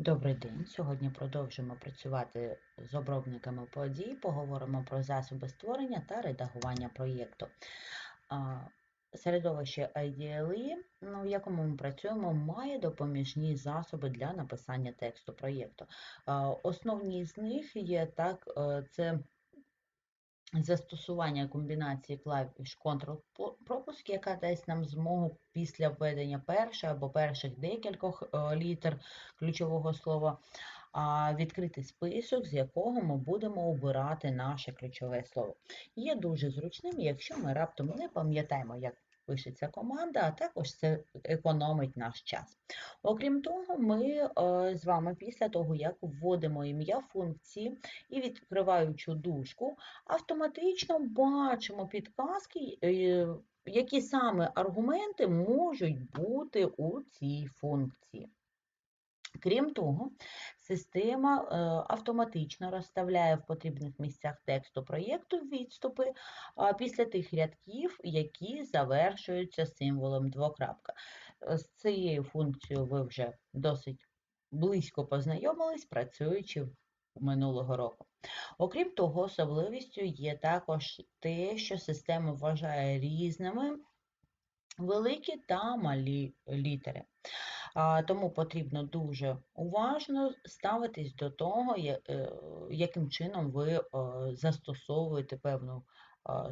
Добрий день. Сьогодні продовжимо працювати з обробниками подій. Поговоримо про засоби створення та редагування проєкту. Середовище IDLE, ну, в якому ми працюємо, має допоміжні засоби для написання тексту проєкту. Основні з них є так, е, це застосування комбінації клавіш Ctrl-пропуск, яка дасть нам змогу після введення першої або перших декількох е, літер ключового слова відкрити список, з якого ми будемо обирати наше ключове слово. Є дуже зручним, якщо ми раптом не пам'ятаємо, як пишеться команда, а також це економить наш час. Окрім того, ми е, з вами після того, як вводимо ім'я функції і відкриваючи дужку, автоматично бачимо підказки, е, які саме аргументи можуть бути у цій функції. Крім того, система е, автоматично розставляє в потрібних місцях тексту проєкту відступи після тих рядків, які завершуються символом двокрапка. Е, з цією функцією ви вже досить близько познайомились, працюючи минулого року. Окрім того, особливістю є також те, що система вважає різними великі та малі літери. Тому потрібно дуже уважно ставитись до того, е, яким чином ви е, застосовуєте певну,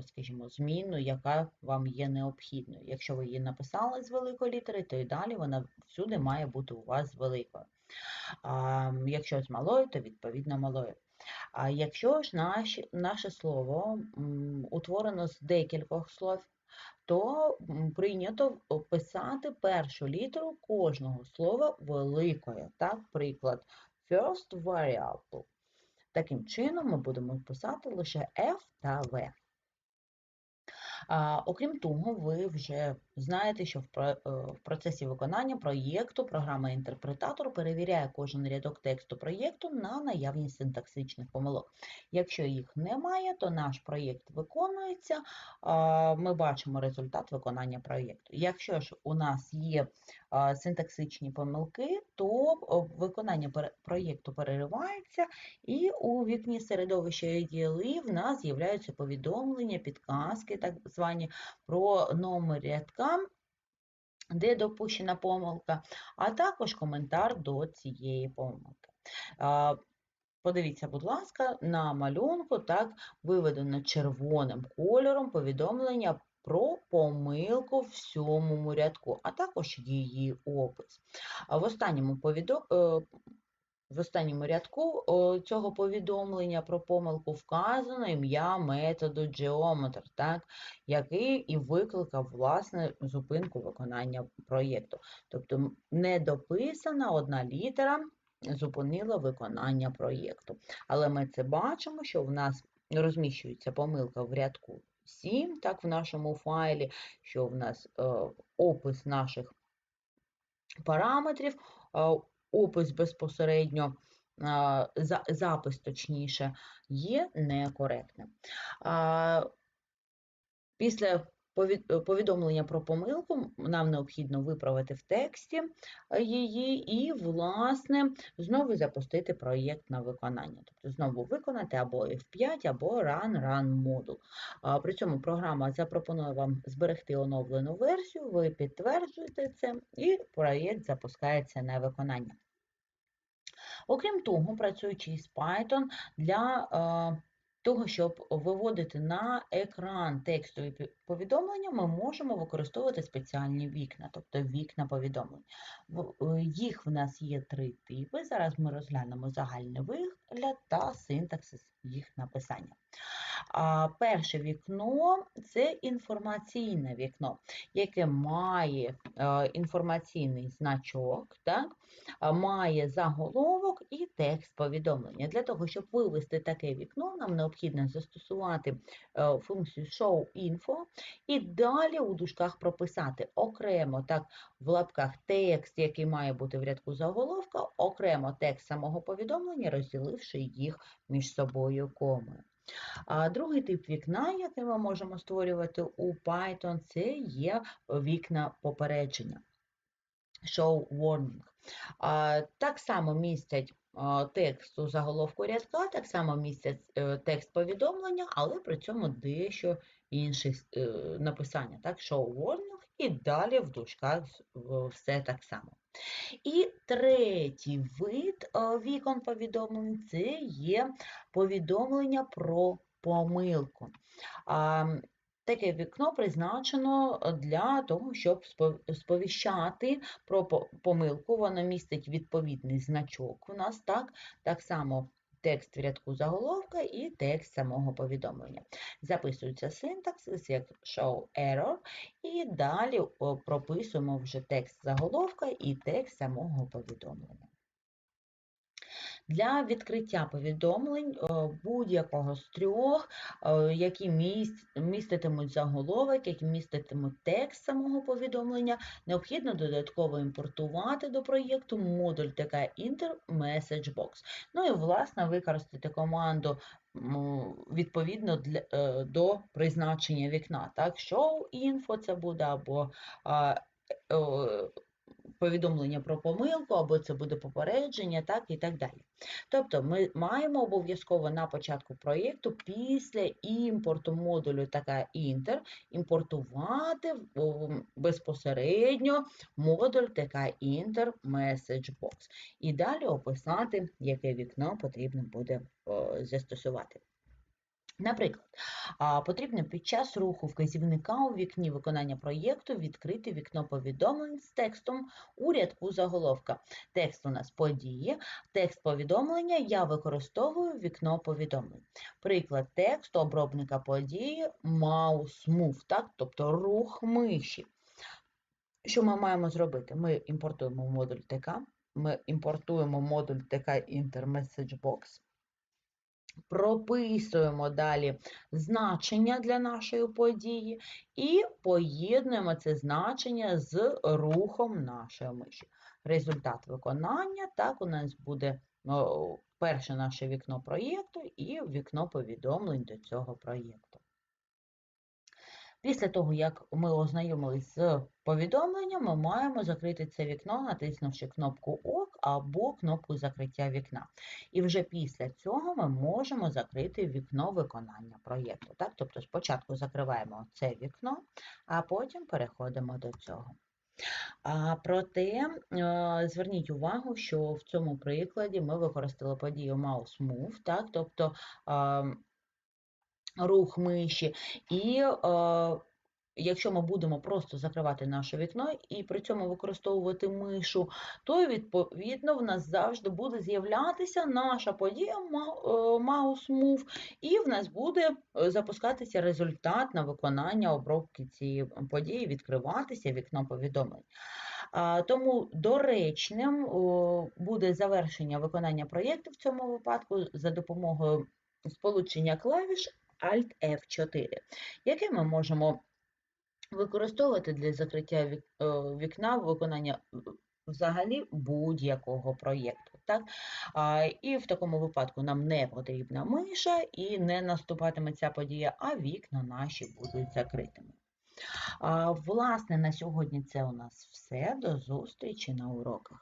скажімо, зміну, яка вам є необхідною. Якщо ви її написали з великої літери, то і далі вона всюди має бути у вас з великою. Якщо з малою, то відповідно малою. А якщо ж наше, наше слово утворено з декількох слов, то прийнято писати першу літеру кожного слова великою. Так, приклад, first variable. Таким чином, ми будемо писати лише F та V. Окрім того, ви вже знаєте, що е, в процесі виконання проєкту програма-інтерпретатор перевіряє кожен рядок тексту проєкту на наявність синтаксичних помилок. Якщо їх немає, то наш проєкт виконується, ми бачимо результат виконання проєкту. Якщо ж у нас є синтаксичні помилки, то виконання проєкту переривається, і у вікні середовища IDLE в нас з'являються повідомлення, підказки, так звані, про номер рядка, де допущена помилка, а також коментар до цієї помилки. Подивіться, будь ласка, на малюнку так виведено червоним кольором повідомлення про помилку в сьомому рядку, а також її опис. В останньому. Е, в останньому рядку цього повідомлення про помилку вказано ім'я методу Geometr, так, який і викликав власне зупинку виконання проєкту. Тобто недописана одна літера зупинила виконання проєкту. Але ми це бачимо, що в нас розміщується помилка в рядку 7, так, в нашому файлі, що в нас е, опис наших параметрів, е, опис безпосередньо, запис, точніше, є некоректним. Після повідомлення про помилку нам необхідно виправити в тексті е, її і, власне, знову запустити проєкт на виконання. Тобто знову виконати або F5, або Run Run модул. При цьому програма запропонує вам зберегти оновлену версію, ви підтверджуєте це, і проєкт запускається на виконання. Окрім того, працюючи з Python для е, того, щоб виводити на екран текстові повідомлення, ми можемо використовувати спеціальні вікна, тобто вікна повідомлень. Е, їх в нас є три типи. Зараз ми розглянемо загальний вигляд та синтаксис їх написання. Перше вікно це інформаційне вікно, яке має е, інформаційний значок, так? має заголовок і текст повідомлення. Для того, щоб вивести таке вікно, нам необхідно застосувати е, функцію ShowInfo і далі у дужках прописати окремо так, в лапках текст, який має бути в рядку заголовка, окремо текст самого повідомлення, розділивши їх між собою комою. Другий тип вікна, який ми можемо створювати у Python, це є вікна попередження. show warning. Так само містять текст у заголовку рядка, так само містять е, текст повідомлення, але при цьому дещо інше написання. Так, show warning і далі в дужках все так само. І третій вид е, вікон повідомлень це є повідомлення про помилку. Таке вікно призначено для того, щоб сповіщати про помилку. Воно містить відповідний значок у нас, так, так само текст в рядку заголовка і текст самого повідомлення. Записується синтаксис як show error, і далі прописуємо вже текст заголовка і текст самого повідомлення. Для відкриття повідомлень е, будь-якого з трьох, е, які міститимуть заголовок, які міститимуть текст самого повідомлення, необхідно додатково імпортувати до проєкту модуль TK Inter Message Box. Ну і, власне, використати команду відповідно для, е, до призначення вікна. Так, show info це буде або повідомлення про помилку, або це буде попередження, так і так далі. Тобто ми маємо обов'язково на початку проєкту після імпорту модулю така інтер імпортувати безпосередньо модуль така інтер box. І далі описати, яке вікно потрібно буде застосувати. Наприклад, потрібно під час руху вказівника у вікні виконання проєкту відкрити вікно повідомлень з текстом у рядку заголовка. Текст у нас події, текст повідомлення я використовую вікно повідомлень. Приклад тексту обробника події mouse move, так? тобто рух миші. Що ми маємо зробити? Ми імпортуємо модуль TK, ми імпортуємо модуль TK Inter Box, прописуємо далі значення для нашої події і поєднуємо це значення з рухом нашої миші. Результат виконання, так, у нас буде перше наше вікно проєкту і вікно повідомлень до цього проєкту. Після того, як ми ознайомились з повідомленням, ми маємо закрити це вікно, натиснувши кнопку ОК або кнопку закриття вікна. І вже після цього ми можемо закрити вікно виконання проєкту. Так? Тобто спочатку закриваємо це вікно, а потім переходимо до цього. А, проте е, зверніть увагу, що в цьому прикладі ми використали подію mouse move, так? тобто а, рух миші, і е, якщо ми будемо просто закривати наше вікно і при цьому використовувати мишу, то відповідно в нас завжди буде з'являтися наша подія е, mouse move, і в нас буде е, запускатися результат на виконання обробки цієї події, відкриватися вікно повідомлень. Тому доречним буде завершення виконання проєкту в цьому випадку за допомогою сполучення клавіш Alt F4, яке ми можемо використовувати для закриття е, вікна виконання е, взагалі будь-якого проєкту. Так? А, І в такому випадку нам не потрібна миша і не наступатиме ця подія, а вікна наші будуть закритими. А, Власне, на сьогодні це у нас все. До зустрічі на уроках.